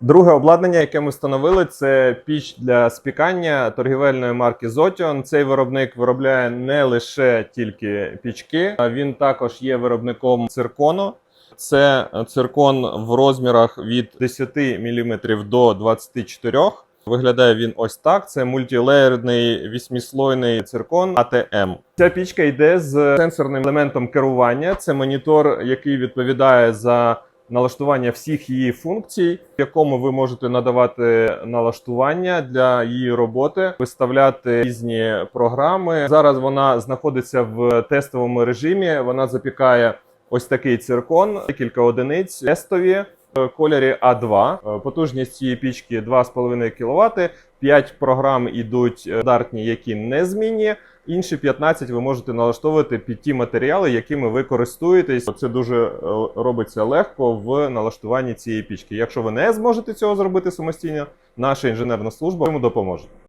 Друге обладнання, яке ми встановили, це піч для спікання торгівельної марки Zotion. Цей виробник виробляє не лише тільки пічки, а він також є виробником циркону. Це циркон в розмірах від 10 мм до 24 Виглядає він ось так: це мультилеєрний вісьміслойний циркон ATM. Ця пічка йде з сенсорним елементом керування. Це монітор, який відповідає за налаштування всіх її функцій, в якому ви можете надавати налаштування для її роботи, виставляти різні програми. Зараз вона знаходиться в тестовому режимі. Вона запікає ось такий циркон, кілька одиниць тестові. В кольорі А2. Е, Потужність цієї пічки 2,5 кВт. 5 програм ідуть стандартні, які незмінні. Інші 15 ви можете налаштовувати під ті матеріали, якими ви користуєтесь. Це дуже е, робиться легко в налаштуванні цієї пічки. Якщо ви не зможете цього зробити самостійно, наша інженерна служба йому допоможе.